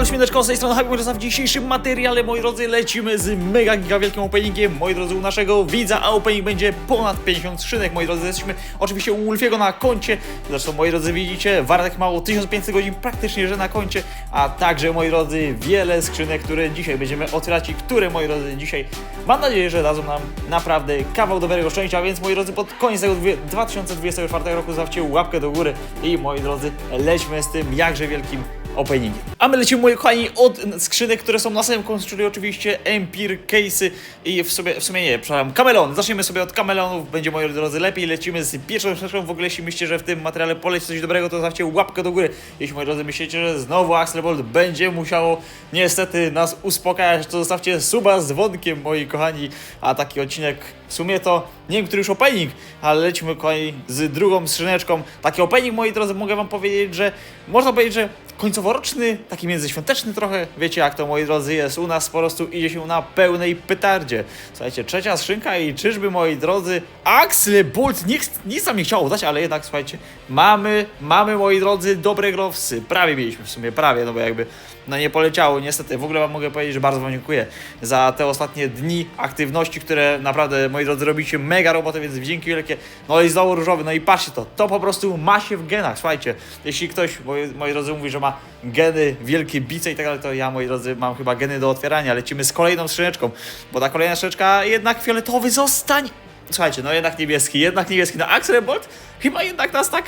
Halo Śmieneczko, z tej strony Happy. W dzisiejszym materiale, moi drodzy, lecimy z mega giga wielkim openingiem, moi drodzy, u naszego widza, a opening będzie ponad 50 skrzynek, moi drodzy. Jesteśmy oczywiście u Ulfiego na koncie, zresztą, moi drodzy, widzicie, Wartek mało 1500 godzin praktycznie, że na koncie, a także, moi drodzy, wiele skrzynek, które dzisiaj będziemy otwierać i które, moi drodzy, dzisiaj, mam nadzieję, że dadzą nam naprawdę kawał dobrego szczęścia, więc, moi drodzy, pod koniec tego dwie- 2024 roku zawcie łapkę do góry i, moi drodzy, lećmy z tym jakże wielkim openingiem. A my lecimy, moi kochani, od skrzynek, które są na samym końcu, czyli oczywiście Empire, Case'y i w sumie, w sumie nie, przepraszam, Kamelon. Zaczniemy sobie od Kamelonów, będzie, moi drodzy, lepiej. Lecimy z pierwszą rzeczą. W ogóle, jeśli myślicie, że w tym materiale poleci coś dobrego, to zostawcie łapkę do góry. Jeśli, moi drodzy, myślicie, że znowu Axel Bolt będzie musiało niestety nas uspokajać, to zostawcie suba z dzwonkiem, moi kochani. A taki odcinek, w sumie to, nie wiem, który już opening, ale lecimy, kochani, z drugą skrzyneczką. Taki opening, moi drodzy, mogę wam powiedzieć, że można powiedzieć, że końcoworoczny, taki międzyświąteczny trochę, wiecie jak to moi drodzy jest, u nas po prostu idzie się na pełnej petardzie. Słuchajcie, trzecia skrzynka i czyżby moi drodzy, Axel Bolt, nic, nic nam nie chciało dać, ale jednak słuchajcie, mamy, mamy moi drodzy dobre glowsy, prawie mieliśmy w sumie, prawie, no bo jakby no nie poleciało niestety. W ogóle wam mogę powiedzieć, że bardzo wam dziękuję za te ostatnie dni aktywności, które naprawdę, moi drodzy, robicie mega robotę, więc dzięki wielkie. No i znowu różowy, no i patrzcie to, to po prostu ma się w genach, słuchajcie. Jeśli ktoś, moi, moi drodzy, mówi, że ma geny, wielkie bice i tak dalej, to ja, moi drodzy, mam chyba geny do otwierania. Lecimy z kolejną skrzyneczką, bo ta kolejna skrzyneczka jednak fioletowy zostań. Słuchajcie, no jednak niebieski, jednak niebieski. No Axel Bolt chyba jednak nas tak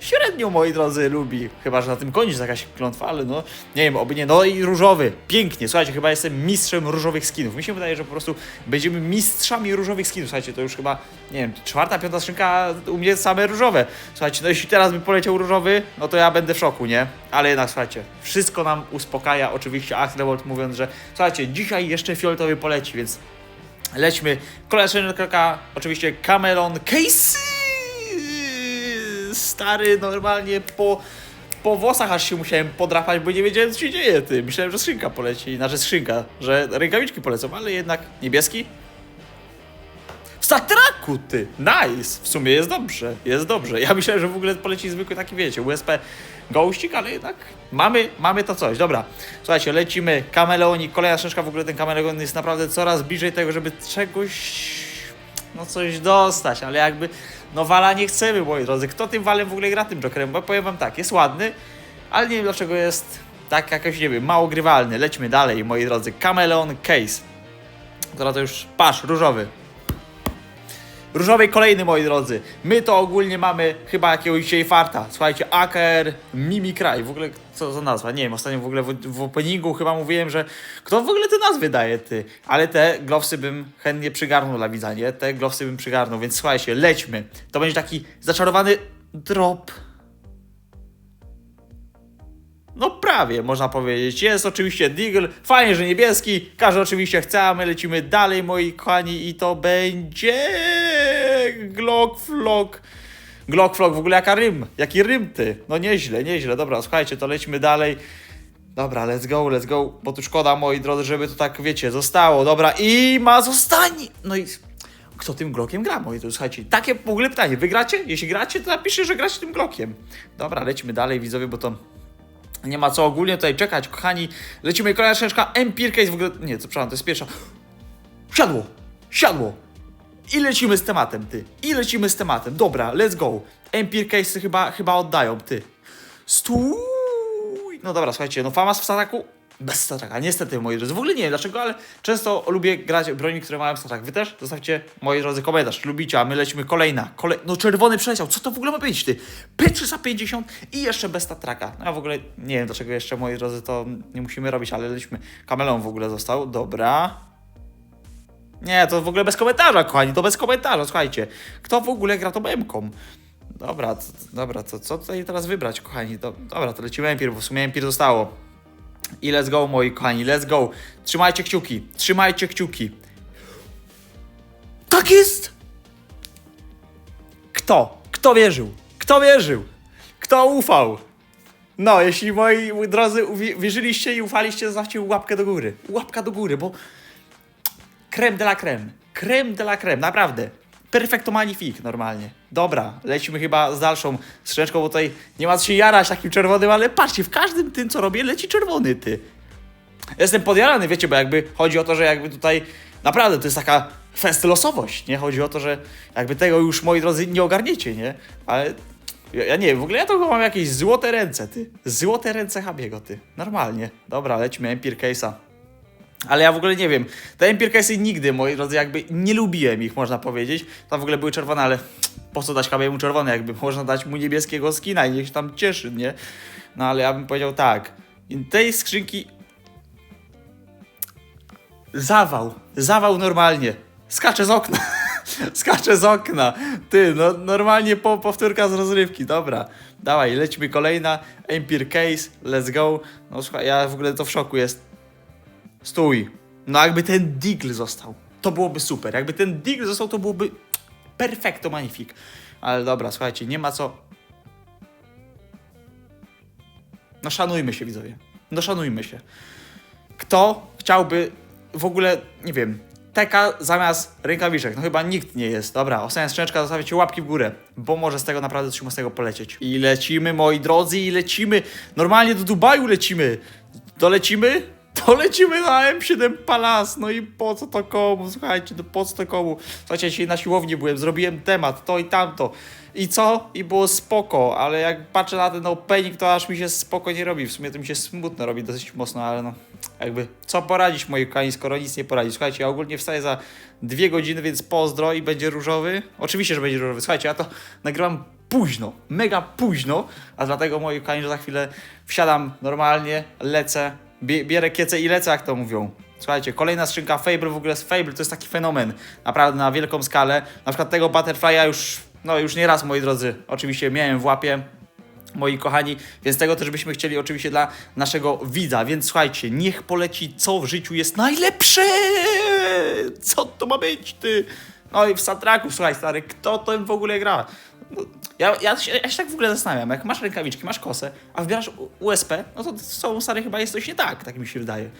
średnio, moi drodzy, lubi. Chyba, że na tym kończy jakaś klątwa, ale no, nie wiem, oby nie. No i różowy, pięknie. Słuchajcie, chyba jestem mistrzem różowych skinów. Mi się wydaje, że po prostu będziemy mistrzami różowych skinów. Słuchajcie, to już chyba, nie wiem, czwarta, piąta skrzynka u mnie same różowe. Słuchajcie, no jeśli teraz by poleciał różowy, no to ja będę w szoku, nie? Ale jednak, słuchajcie, wszystko nam uspokaja. Oczywiście Axelwold mówiąc, że słuchajcie, dzisiaj jeszcze fioletowy poleci, więc lećmy. Kolejna skrzynka, oczywiście Camelon Case stary, normalnie po, po włosach aż się musiałem podrapać, bo nie wiedziałem co się dzieje, ty. Myślałem, że skrzynka poleci, znaczy skrzynka, że rękawiczki polecą, ale jednak niebieski. W Statraku, ty! Nice! W sumie jest dobrze, jest dobrze. Ja myślałem, że w ogóle poleci zwykły taki, wiecie, USP gołścik, ale jednak mamy, mamy to coś. Dobra, słuchajcie, lecimy. Kameleonik, kolejna książka, w ogóle ten kameleon jest naprawdę coraz bliżej tego, żeby czegoś no coś dostać, ale jakby no Wala nie chcemy, moi drodzy. Kto tym Walem w ogóle gra tym Jokerem? Bo powiem wam tak, jest ładny, ale nie wiem dlaczego jest tak jakoś, nie wiem, mało grywalny. Lećmy dalej, moi drodzy. Cameleon Case. Teraz to już pasz, różowy. Różowej kolejny, moi drodzy. My to ogólnie mamy chyba jakiegoś dzisiaj farta. Słuchajcie, AKR Mimikry. W ogóle co za nazwa? Nie wiem, ostatnio w ogóle w, w openingu chyba mówiłem, że kto w ogóle te nazwy daje, ty? Ale te glowsy bym chętnie przygarnął dla widza, nie? Te glowsy bym przygarnął, więc słuchajcie, lećmy. To będzie taki zaczarowany drop. No prawie, można powiedzieć. Jest oczywiście Deagle, fajnie, że niebieski, każdy oczywiście chce, a my lecimy dalej, moi kochani, i to będzie... Glock Flock. Glock Flock, w ogóle jaka rym, jaki rym ty. No nieźle, nieźle, dobra, słuchajcie, to lecimy dalej. Dobra, let's go, let's go, bo tu szkoda, moi drodzy, żeby to tak, wiecie, zostało, dobra, i ma zostanie. No i kto tym Glockiem gra, moi drodzy, słuchajcie, takie w ogóle pytanie, wy gracie? Jeśli gracie, to napiszcie, że gracie tym Glockiem. Dobra, lecimy dalej, widzowie, bo to nie ma co ogólnie tutaj czekać, kochani. Lecimy kolejna książka Empire Case, w ogóle, nie, co przepraszam, to jest pierwsza. Siadło, siadło. I lecimy z tematem, ty. I lecimy z tematem. Dobra, let's go. Empire Case chyba, chyba oddają, ty. Stój. No dobra, słuchajcie, no Famas w stataku bez stataka, niestety, moi drodzy. W ogóle nie wiem dlaczego, ale często lubię grać broni, które mają statak. Wy też? Zostawcie, moi drodzy, komentarz. Lubicie, a my lecimy kolejna. Kolej... No czerwony przeleciał. Co to w ogóle ma być, ty? P350 i jeszcze bez statraka. No ja w ogóle nie wiem dlaczego jeszcze, moi drodzy, to nie musimy robić, ale lecimy. Kamelon w ogóle został. Dobra. Nie, to w ogóle bez komentarza, kochani, to bez komentarza, słuchajcie. Kto w ogóle gra tą memką? Dobra, to, dobra, to co tutaj teraz wybrać, kochani? Do, dobra, to lecimy Empire, bo w sumie Empire zostało. I let's go, moi kochani, let's go. Trzymajcie kciuki, trzymajcie kciuki. Tak jest! Kto? Kto wierzył? Kto wierzył? Kto ufał? No, jeśli moi drodzy wierzyliście i ufaliście, zostawcie łapkę do góry. Łapka do góry, bo creme de la creme. Creme de la creme, naprawdę. Perfecto magnifique, normalnie. Dobra, lecimy chyba z dalszą skrzyneczką, bo tutaj nie ma co się jarać takim czerwonym, ale patrzcie, w każdym tym, co robię, leci czerwony, ty. Jestem podjarany, wiecie, bo jakby chodzi o to, że jakby tutaj naprawdę to jest taka fest losowość, nie? Chodzi o to, że jakby tego już, moi drodzy, nie ogarniecie, nie? Ale ja, ja nie wiem, w ogóle ja to mam jakieś złote ręce, ty. Złote ręce Habiego, ty. Normalnie. Dobra, lećmy Empire Case'a. Ale ja w ogóle nie wiem. Te Empire Case'y nigdy, moi drodzy, jakby nie lubiłem ich, można powiedzieć. Tam w ogóle były czerwone, ale po co dać Habiemu czerwone, jakby można dać mu niebieskiego skina i niech się tam cieszy, nie? No ale ja bym powiedział tak. Tej skrzynki Zawał, zawał normalnie. Skacze z okna. Skacze z okna. Ty, no normalnie po, powtórka z rozrywki. Dobra, dawaj, lećmy kolejna. Empire Case, let's go. No słuchaj, ja w ogóle to w szoku jest. Stój. No jakby ten Deagle został, to byłoby super. Jakby ten Deagle został, to byłoby perfekto magnifique. Ale dobra, słuchajcie, nie ma co... No szanujmy się, widzowie. No szanujmy się. Kto chciałby w ogóle, nie wiem, teka zamiast rękawiczek? No chyba nikt nie jest. Dobra, ostatnia skrzyneczka, zostawiacie łapki w górę, bo może z tego naprawdę coś mocnego polecieć. I lecimy, moi drodzy, i lecimy. Normalnie do Dubaju lecimy. Dolecimy? To lecimy na M7 Palace. No i po co to komu? Słuchajcie, no po co to komu? Słuchajcie, dzisiaj na siłowni byłem, zrobiłem temat, to i tamto. I co? I było spoko, ale jak patrzę na ten opening, to aż mi się spoko nie robi. W sumie to mi się smutno robi dosyć mocno, ale no jakby co poradzić moi kochani, skoro nic nie poradzić. Słuchajcie, ja ogólnie wstaję za dwie godziny, więc pozdro i będzie różowy. Oczywiście, że będzie różowy. Słuchajcie, ja to nagrywam późno, mega późno, a dlatego moi kochani, że za chwilę wsiadam normalnie, lecę, bie bierę kiecę i lecę, jak to mówią. Słuchajcie, kolejna skrzynka Fable, w ogóle z Fable to jest taki fenomen, naprawdę na wielką skalę. Na przykład tego Butterfly'a już, no już nie raz, moi drodzy, oczywiście miałem w łapie, moi kochani, więc tego też byśmy chcieli oczywiście dla naszego widza, więc słuchajcie, niech poleci co w życiu jest najlepsze! Co to ma być, ty? No i w soundtracku, słuchaj stary, kto to w ogóle gra? No, ja, ja, się, ja się tak w ogóle zastanawiam, jak masz rękawiczki, masz kosę, a wybierasz USP, no to z tobą stary chyba jest coś nie tak, tak mi się wydaje.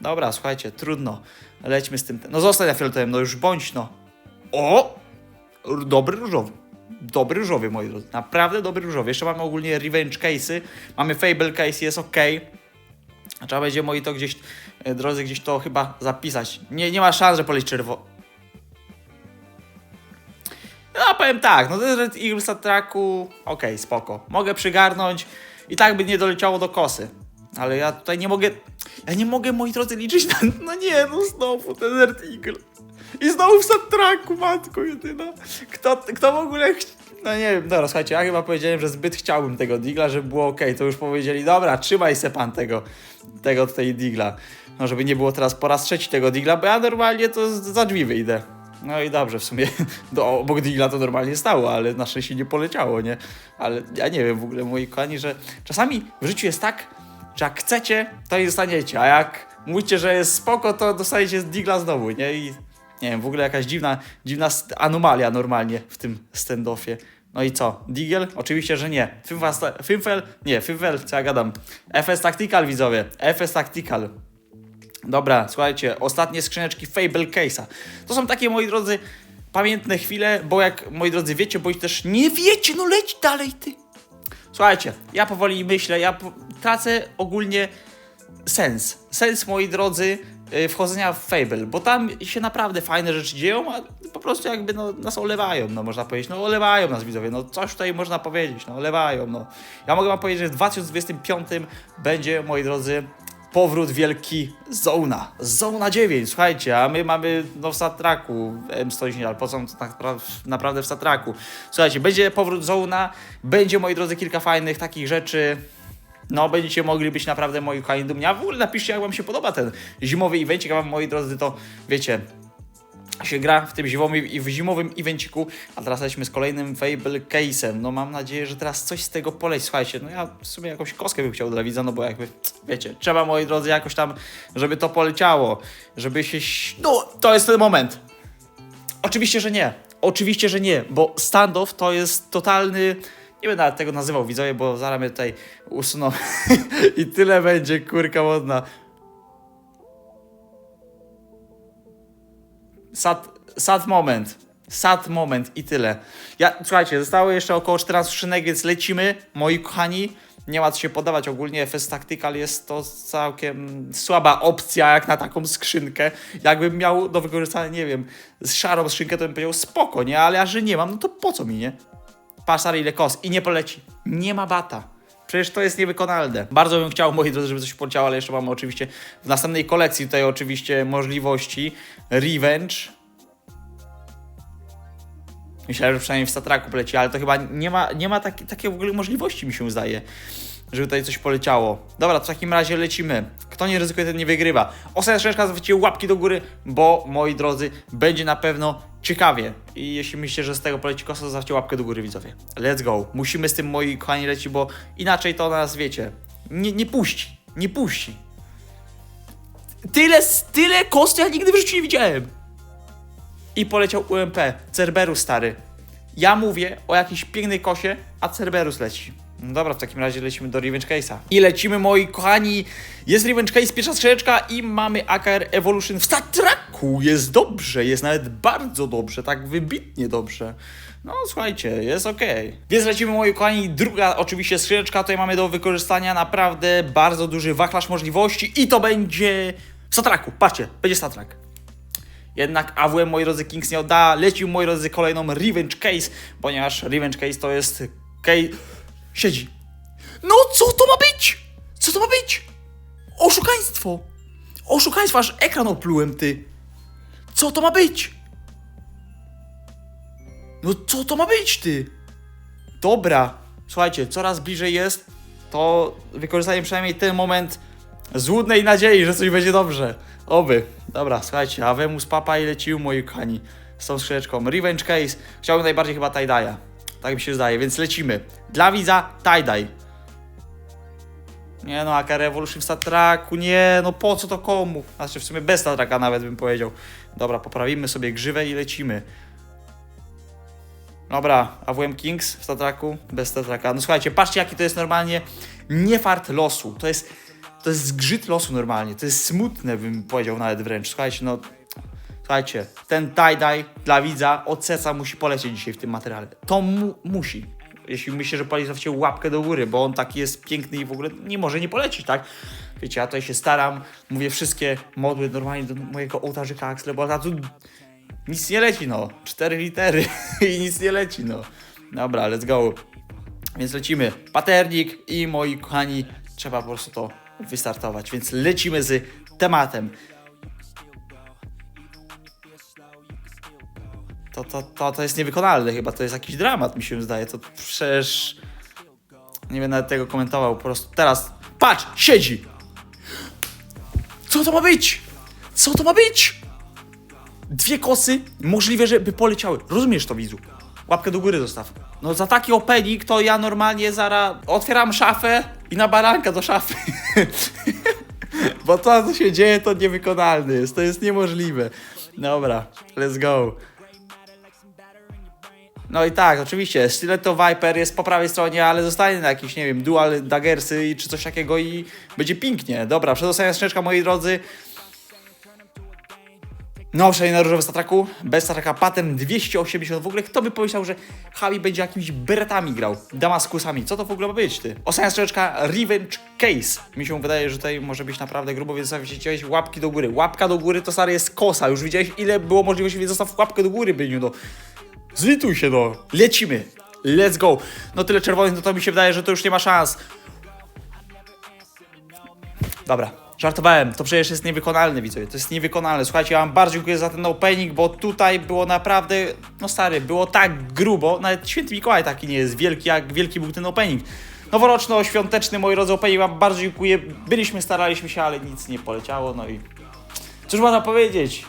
Dobra, słuchajcie, trudno, lećmy z tym, no zostań na fioletowym, no już bądź no. O! Dobry różowy. Dobry różowy, moi drodzy. Naprawdę dobry różowy. Jeszcze mamy ogólnie revenge case'y. Mamy fable case, jest ok. Trzeba będzie, moi to gdzieś, e, drodzy, gdzieś to chyba zapisać. Nie, nie ma szans, że poleci czerwo... No, powiem tak, no ten Red Eagle Star Traku, okej, spoko. Mogę przygarnąć i tak by nie doleciało do kosy. Ale ja tutaj nie mogę, ja nie mogę, moi drodzy, liczyć na, no nie, no znowu Red Eagle. I znowu w soundtracku, matko jedyna. Kto, kto w ogóle... No nie wiem, dobra, słuchajcie, ja chyba powiedziałem, że zbyt chciałbym tego Digla, żeby było ok. To już powiedzieli, dobra, trzymaj se pan tego, tego tutaj Digla. No, żeby nie było teraz po raz trzeci tego Digla, bo ja normalnie to za drzwi wyjdę. No i dobrze, w sumie do, obok Digla to normalnie stało, ale na szczęście nie poleciało, nie? Ale ja nie wiem w ogóle, moi kochani, że czasami w życiu jest tak, że jak chcecie, to i dostaniecie, a jak mówicie, że jest spoko, to dostajecie z Digla znowu, nie? I nie wiem, w ogóle jakaś dziwna, dziwna anomalia normalnie w tym standoffie. No i co? Deagle? Oczywiście, że nie. Fimfel? Nie, Fimfel, co ja gadam. FS Tactical, widzowie. FS Tactical. Dobra, słuchajcie, ostatnie skrzyneczki Fable Case'a. To są takie, moi drodzy, pamiętne chwile, bo jak, moi drodzy, wiecie, bo też nie wiecie, no leć dalej, ty. Słuchajcie, ja powoli myślę, ja tracę ogólnie sens. Sens, moi drodzy, y, wchodzenia w Fable, bo tam się naprawdę fajne rzeczy dzieją, a po prostu jakby no, nas olewają, no można powiedzieć, no olewają nas widzowie, no coś tutaj można powiedzieć, no olewają, no. Ja mogę wam powiedzieć, że w 2025 będzie, moi drodzy, powrót wielki Zona. Zona 9, słuchajcie, a my mamy no w Satraku M110, ale po co tak pra- naprawdę w Satraku? Słuchajcie, będzie powrót Zona, będzie, moi drodzy, kilka fajnych takich rzeczy, no, będziecie mogli być naprawdę moi kochani dumni. A w ogóle napiszcie, jak wam się podoba ten zimowy evencik, a wam, moi drodzy, to wiecie, się gra w tym zimowym, w zimowym evenciku, a teraz lecimy z kolejnym Fable Case'em. No mam nadzieję, że teraz coś z tego poleci. Słuchajcie, no ja w sumie jakąś koskę bym chciał dla widza, no bo jakby, wiecie, trzeba, moi drodzy, jakoś tam, żeby to poleciało, żeby się... No, to jest ten moment. Oczywiście, że nie. Oczywiście, że nie, bo standoff to jest totalny. Nie będę tego nazywał widzowie, bo zaraz mnie tutaj usuną i tyle będzie kurka modna. Sad, sad moment. Sad moment i tyle. Ja, słuchajcie, zostało jeszcze około 14 skrzynek, więc lecimy, moi kochani. Nie co się podawać, ogólnie FS Tactical jest to całkiem słaba opcja jak na taką skrzynkę. Jakbym miał do wykorzystania, nie wiem, szarą skrzynkę, to bym powiedział spoko, nie? Ale a że nie mam, no to po co mi, nie? Pasar ile kost i nie poleci. Nie ma bata. Przecież to jest niewykonalne. Bardzo bym chciał, moi drodzy, żeby coś poleciało, ale jeszcze mamy oczywiście w następnej kolekcji tutaj oczywiście możliwości. Revenge. Myślałem, że przynajmniej w Statraku poleci, ale to chyba nie ma, nie ma taki, takiej w ogóle możliwości, mi się zdaje, żeby tutaj coś poleciało. Dobra, w takim razie lecimy. Kto nie ryzykuje, ten nie wygrywa. Ostatnia strzeczka, zwróćcie łapki do góry, bo, moi drodzy, będzie na pewno ciekawie. I jeśli myślicie, że z tego poleci kosa, zostawcie łapkę do góry, widzowie. Let's go. Musimy z tym, moi kochani, lecieć, bo inaczej to nas, wiecie, nie, nie puści. Nie puści. Tyle, tyle kostu ja nigdy w życiu nie widziałem i poleciał UMP. Cerberus stary. Ja mówię o jakiejś pięknej kosie, a Cerberus leci. No dobra, w takim razie lecimy do Revenge Case'a. I lecimy, moi kochani. Jest Revenge Case, pierwsza skrzyneczka i mamy AKR Evolution w Statraku. Jest dobrze, jest nawet bardzo dobrze, tak wybitnie dobrze. No słuchajcie, jest ok. Więc lecimy, moi kochani. Druga oczywiście skrzyneczka. Tutaj mamy do wykorzystania naprawdę bardzo duży wachlarz możliwości i to będzie w Statraku. Patrzcie, będzie Statrak. Jednak AWM, moi drodzy, Kings nie odda. Lecił, moi drodzy, kolejną Revenge Case, ponieważ Revenge Case to jest case... Siedzi. No, co to ma być? Co to ma być? Oszukaństwo! Oszukaństwo, aż ekran oplułem, ty. Co to ma być? No, co to ma być, ty? Dobra, słuchajcie, coraz bliżej jest, to wykorzystanie przynajmniej ten moment złudnej nadziei, że coś będzie dobrze. Oby. Dobra, słuchajcie, Avemus Papa i lecił, moi kochani, z tą skrzyneczką. Revenge Case. Chciałbym najbardziej chyba tie-dye'a. Tak mi się zdaje, więc lecimy. Dla widza tie-dye. Nie no, AK Revolution w Statraku, nie, no po co to komu? Znaczy w sumie bez Statraka nawet bym powiedział. Dobra, poprawimy sobie grzywę i lecimy. Dobra, AWM Kings w Statraku, bez Statraka. No słuchajcie, patrzcie jaki to jest normalnie nie fart losu. To jest, to jest zgrzyt losu normalnie. To jest smutne, bym powiedział nawet wręcz. Słuchajcie, no... Słuchajcie, ten tie-dye dla widza od serca musi polecieć dzisiaj w tym materiale. To mu musi. Jeśli myślę, że pali, zostawcie łapkę do góry, bo on taki jest piękny i w ogóle nie może nie polecić, tak? Wiecie, ja tutaj się staram, mówię wszystkie modły normalnie do mojego ołtarzyka Axle, bo tu nic nie leci, no. Cztery litery i nic nie leci, no. Dobra, let's go. Więc lecimy. Paternik i moi kochani, trzeba po prostu to wystartować. Więc lecimy z tematem. To, to, to, to jest niewykonalne chyba, to jest jakiś dramat, mi się zdaje. To przecież... Nie będę tego komentował, po prostu teraz... Patrz, siedzi! Co to ma być? Co to ma być? Dwie kosy, możliwe, żeby poleciały. Rozumiesz to, widzu? Łapkę do góry zostaw. No za taki opening to ja normalnie zara otwieram szafę i na baranka do szafy. Bo to, co się dzieje, to niewykonalne jest. To jest niemożliwe. Dobra, let's go. No i tak, oczywiście, Stiletto Viper jest po prawej stronie, ale zostanie na jakieś, nie wiem, dual daggersy czy coś takiego i będzie pięknie. Dobra, przedostatnia skrzyneczka, moi drodzy. No, na różowym statraku, bez statraka patent 280. W ogóle kto by pomyślał, że Habi będzie jakimiś beretami grał, damaskusami. Co to w ogóle ma być, ty? Ostatnia skrzyneczka Revenge Case. Mi się wydaje, że tutaj może być naprawdę grubo, więc zostawicie łapki do góry. Łapka do góry to stary jest kosa. Już widziałeś ile było możliwości, więc zostaw łapkę do góry, Byniu, no. Zlituj się, no. Lecimy. Let's go. No tyle czerwonych, no to mi się wydaje, że to już nie ma szans. Dobra, żartowałem, to przecież jest niewykonalne, widzowie, to jest niewykonalne. Słuchajcie, ja wam bardzo dziękuję za ten opening, bo tutaj było naprawdę, no stary, było tak grubo, nawet Święty Mikołaj taki nie jest wielki, jak wielki był ten opening. Noworoczno-świąteczny, moi drodzy, opening wam bardzo dziękuję. Byliśmy, staraliśmy się, ale nic nie poleciało, no i cóż można powiedzieć?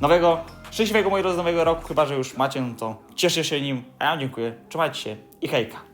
Nowego, szczęśliwego, moi drodzy, nowego roku, chyba, że już macie, no to cieszę się nim, a ja wam dziękuję, trzymajcie się i hejka.